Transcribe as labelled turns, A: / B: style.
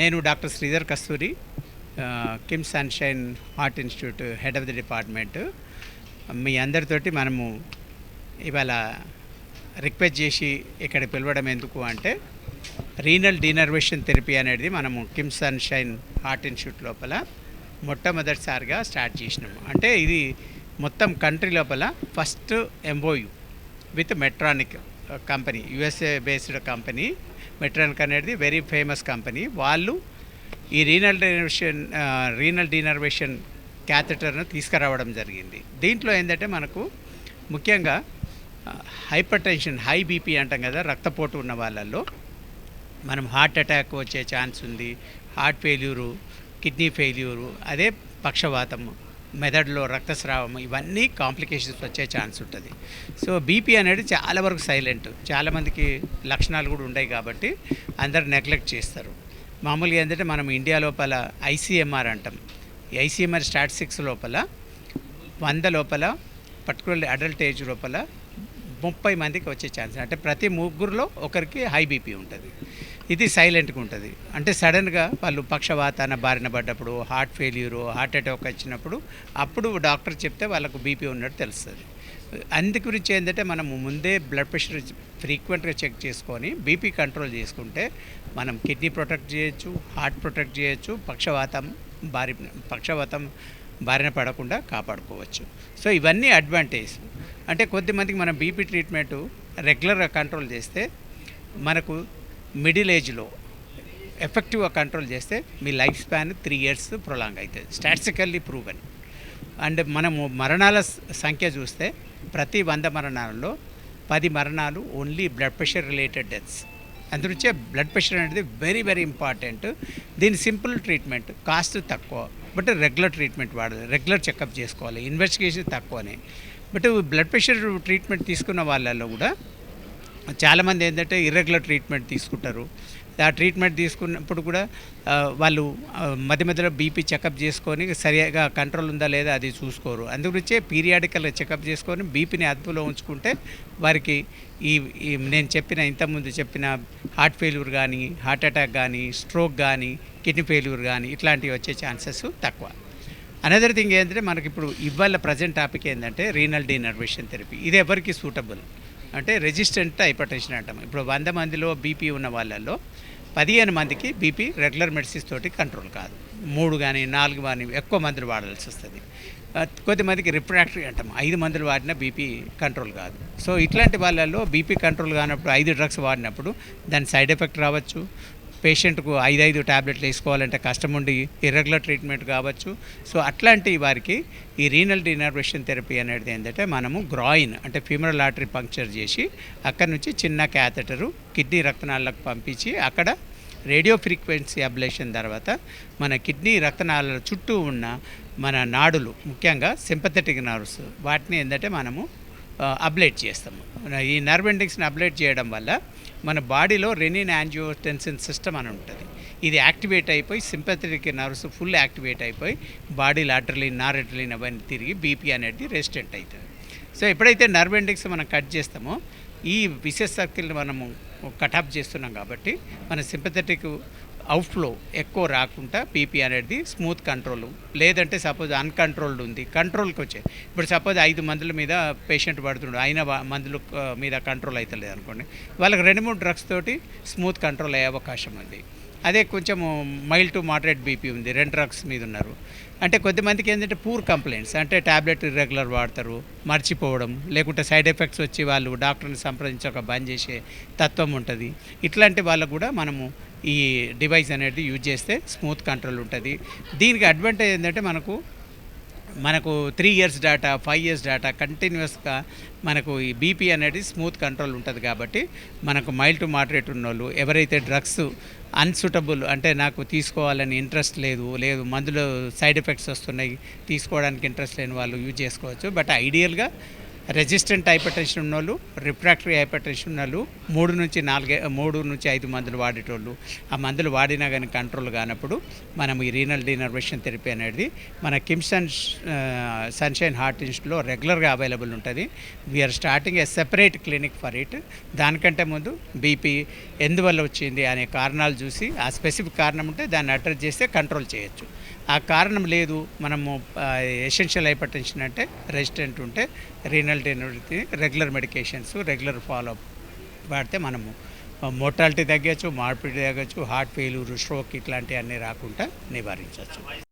A: నేను doctor Sridhar Kasturi KIMS Kim sunshine heart institute head of the department. మీ అందరితోటి మనము ఇవాళ రిక్వెస్ట్ చేసి ఇక్కడ పిలవడం ఎందుకు అంటే రీనల్ డీనర్వేషన్ థెరపీ అనేది మనము కిమ్స్ సన్షైన్ హార్ట్ ఇన్స్టిట్యూట్ లోపల మొట్టమొదటిసారిగా స్టార్ట్ చేసినాము. అంటే ఇది మొత్తం కంట్రీ లోపల first MOU with Medtronic company USA based company Medtronic అనేది వెరీ ఫేమస్ కంపెనీ వాళ్ళు ఈ రీనల్ డీనర్వేషన్ రీనల్ డీనర్వేషన్ క్యాథెటర్ను తీసుకురావడం జరిగింది. దీంట్లో ఏంటంటే మనకు ముఖ్యంగా హైపర్ టెన్షన్ హై బీపీ అంటాం కదా రక్తపోటు ఉన్న వాళ్ళల్లో మనం హార్ట్ అటాక్ వచ్చే ఛాన్స్ ఉంది హార్ట్ ఫెయిల్యూరు కిడ్నీ ఫెయిల్యూరు అదే పక్షవాతము. మెదడులో రక్తస్రావం ఇవన్నీ కాంప్లికేషన్స్ వచ్చే ఛాన్స్ ఉంటుంది. సో బీపీ అనేది చాలా వరకు సైలెంట్ చాలామందికి లక్షణాలు కూడా ఉండయి కాబట్టి అందరు నెగ్లెక్ట్ చేస్తారు. మామూలుగా ఏంటంటే మనం ఇండియా లోపల ఐసీఎంఆర్ అంటాం. ఐసీఎంఆర్ స్టాటిస్టిక్స్ లోపల వంద లోపల పర్టికులర్లీ అడల్ట్ ఏజ్ లోపల ముప్పై మందికి వచ్చే ఛాన్స్ అంటే ప్రతి ముగ్గురులో ఒకరికి హై బీపీ ఉంటుంది. ఇది సైలెంట్గా ఉంటుంది. అంటే సడన్గా వాళ్ళు పక్షవాతాన బారిన పడ్డప్పుడు హార్ట్ ఫెయిల్యూరు హార్ట్ అటాక్ వచ్చినప్పుడు అప్పుడు డాక్టర్ చెప్తే వాళ్ళకు బీపీ ఉన్నట్టు తెలుస్తుంది. అందు గురించి ఏంటంటే మనము ముందే బ్లడ్ ప్రెషర్ ఫ్రీక్వెంట్గా చెక్ చేసుకొని బీపీ కంట్రోల్ చేసుకుంటే మనం కిడ్నీ ప్రొటెక్ట్ చేయొచ్చు హార్ట్ ప్రొటెక్ట్ చేయొచ్చు పక్షవాతం బారి పక్షవాతం బారిన పడకుండా కాపాడుకోవచ్చు. సో ఇవన్నీ అడ్వాంటేజ్ అంటే కొద్దిమందికి మనం బీపీ ట్రీట్మెంట్ రెగ్యులర్గా కంట్రోల్ చేస్తే మనకు మిడిల్ ఏజ్లో ఎఫెక్టివ్గా కంట్రోల్ చేస్తే మీ life span three years prolong అవుతుంది. Statistically proven. అండ్ మనము మరణాల సంఖ్య చూస్తే ప్రతి వంద మరణాలలో పది మరణాలు only blood pressure related deaths. అందునుంచే blood pressure అనేది వెరీ వెరీ ఇంపార్టెంట్. దీని సింపుల్ ట్రీట్మెంట్ కాస్ట్ తక్కువ బట్ రెగ్యులర్ ట్రీట్మెంట్ వాడాలి. రెగ్యులర్ చెకప్ చేసుకోవాలి. ఇన్వెస్టిగేషన్ తక్కువనే. బట్ బ్లడ్ ప్రెషర్ ట్రీట్మెంట్ తీసుకున్న వాళ్ళల్లో కూడా చాలామంది ఏంటంటే ఇర్రెగ్యులర్ ట్రీట్మెంట్ తీసుకుంటారు. ఆ ట్రీట్మెంట్ తీసుకున్నప్పుడు కూడా వాళ్ళు మధ్య మధ్యలో బీపీ చెకప్ చేసుకొని సరిగా కంట్రోల్ ఉందా లేదా అది చూసుకోరు. అందుగురించే పీరియాడికల్గా చెకప్ చేసుకొని బీపీని అదుపులో ఉంచుకుంటే వారికి ఈ ఈ నేను చెప్పిన ఇంతకుముందు చెప్పిన హార్ట్ ఫెయిల్యూర్ కానీ హార్ట్ అటాక్ కానీ స్ట్రోక్ కానీ కిడ్నీ ఫెయిల్యూర్ కానీ ఇట్లాంటివి వచ్చే ఛాన్సెస్ తక్కువ. అనదర్ థింగ్ ఏంటంటే మనకి ఇప్పుడు ఇవాళ ప్రజెంట్ టాపిక్ ఏంటంటే రీనల్ డీనర్వేషన్ థెరపీ ఇది ఎవరికి సూటబుల్ అంటే రెసిస్టెంట్ హైపర్టెన్షన్ అంటాం. ఇప్పుడు వంద మందిలో బీపీ ఉన్న వాళ్ళల్లో పదిహేను మందికి బీపీ రెగ్యులర్ మెడిసిన్స్ తోటి కంట్రోల్ కాదు. మూడు కానీ నాలుగు కానీ ఎక్కువ మందులు వాడాల్సి వస్తుంది. కొద్దిమందికి రిప్రాక్టరీ అంటాం. ఐదు మందులు వాడినా బీపీ కంట్రోల్ కాదు. సో ఇట్లాంటి వాళ్ళల్లో బీపీ కంట్రోల్ కానప్పుడు ఐదు డ్రగ్స్ వాడినప్పుడు దాని సైడ్ ఎఫెక్ట్ రావచ్చు. పేషెంట్కు ఐదు ఐదు ట్యాబ్లెట్లు వేసుకోవాలంటే కష్టం ఉండి ఇర్రెగ్యులర్ ట్రీట్మెంట్ కావచ్చు. సో అట్లాంటి వారికి ఈ రీనల్ డినర్వేషన్ థెరపీ అనేది ఏంటంటే మనము గ్రాయిన్ అంటే ఫీమరల్ ఆర్టరీ పంక్చర్ చేసి అక్కడి నుంచి చిన్న క్యాథెటరు కిడ్నీ రక్తనాళ్ళకు పంపించి అక్కడ రేడియో ఫ్రీక్వెన్సీ అబ్లేషన్ తర్వాత మన కిడ్నీ రక్తనాళాల చుట్టూ ఉన్న మన నాడులు ముఖ్యంగా సింపథెటిక్ నర్వ్స్ వాటిని ఏంటంటే మనము అబ్లేట్ చేస్తాము. ఈ నర్వ్ ఎండింగ్స్ని అబ్లేట్ చేయడం వల్ల మన బాడీలో రెనిన్ యాంజియోటెన్సిన్ సిస్టమ్ అని ఉంటుంది. ఇది యాక్టివేట్ అయిపోయి సింపథెటిక్ నర్వ్స్ ఫుల్ యాక్టివేట్ అయిపోయి బాడీ అడ్రలిన్ నారెడ్రలిన్ అవన్నీ తిరిగి బీపీ అనేది రెసిస్టెంట్ అవుతుంది. సో ఎప్పుడైతే నర్వ్ ఎండింగ్స్ మనం కట్ చేస్తామో ఈ విశేష సర్కిల్ని మనము కటాప్ చేస్తున్నాం కాబట్టి మన సింపథెటిక్ అవుట్ఫ్లో ఎక్కువ రాకుండా పీపీ అనేది స్మూత్ కంట్రోల్. లేదంటే సపోజ్ అన్కంట్రోల్డ్ ఉంది కంట్రోల్కి వచ్చే. ఇప్పుడు సపోజ్ ఐదు మందుల మీద పేషెంట్ పడుతున్నాడు అయిన మందుల మీద కంట్రోల్ అవుతలేదు అనుకోండి. వాళ్ళకి రెండు మూడు డ్రగ్స్ తోటి స్మూత్ కంట్రోల్ అయ్యే అవకాశం ఉంది. అదే కొంచెము మైల్డ్ టు మోడరేట్ బీపీ ఉంది రెండు డ్రగ్స్ మీద ఉన్నారు. అంటే కొద్దిమందికి ఏంటంటే పూర్ కంప్లైంట్స్ అంటే ట్యాబ్లెట్ రెగ్యులర్ వాడతారు మర్చిపోవడం లేకుంటే సైడ్ ఎఫెక్ట్స్ వచ్చి వాళ్ళు డాక్టర్ని సంప్రదించక బంద్ చేసే తత్వం ఉంటుంది. ఇట్లాంటి వాళ్ళకు కూడా మనము ఈ డివైస్ అనేది యూజ్ చేస్తే స్మూత్ కంట్రోల్ ఉంటుంది. దీనికి అడ్వాంటేజ్ ఏంటంటే మనకు మనకు three years data five years data కంటిన్యూస్గా మనకు ఈ బీపీ అనేది స్మూత్ కంట్రోల్ ఉంటుంది కాబట్టి మనకు మైల్డ్ టు మోడరేట్ ఉన్నోళ్ళు ఎవరైతే డ్రగ్స్ అన్సూటబుల్ అంటే నాకు తీసుకోవాలని ఇంట్రెస్ట్ లేదు లేదు మందులో సైడ్ ఎఫెక్ట్స్ వస్తున్నాయి తీసుకోవడానికి ఇంట్రెస్ట్ లేని వాళ్ళు యూజ్ చేసుకోవచ్చు. బట్ ఐడియల్గా రెసిస్టెంట్ హైపర్ టెన్షన్ ఉన్నోళ్ళు రిఫ్రాక్టరీ హైపర్ టెన్షన్ ఉన్నోళ్ళు మూడు నుంచి నాలుగే మూడు నుంచి ఐదు మందులు వాడేటోళ్ళు. ఆ మందులు వాడినా కానీ కంట్రోల్ కానప్పుడు మనం ఈ రీనల్ డీనర్వేషన్ థెరపీ అనేది మన కిమ్సన్ సన్షైన్ హార్ట్ ఇన్స్టిట్యూట్లో రెగ్యులర్గా అవైలబుల్ ఉంటుంది. We're starting a separate clinic for it దానికంటే ముందు బీపీ ఎందువల్ల వచ్చింది అనే కారణాలు చూసి ఆ స్పెసిఫిక్ కారణం ఉంటే దాన్ని అడ్రస్ చేస్తే కంట్రోల్ చేయొచ్చు. ఆ కారణం లేదు. మనము ఎసెన్షియల్ హైపర్ టెన్షన్ అంటే రెసిస్టెంట్ ఉంటే renal denervation regular medications regular follow వాడితే మనము మోటాలిటీ తగ్గచ్చు మార్పిడి తగ్గచ్చు హార్ట్ ఫెయిల్యూర్ స్ట్రోక్ ఇట్లాంటివన్నీ రాకుండా నివారించవచ్చు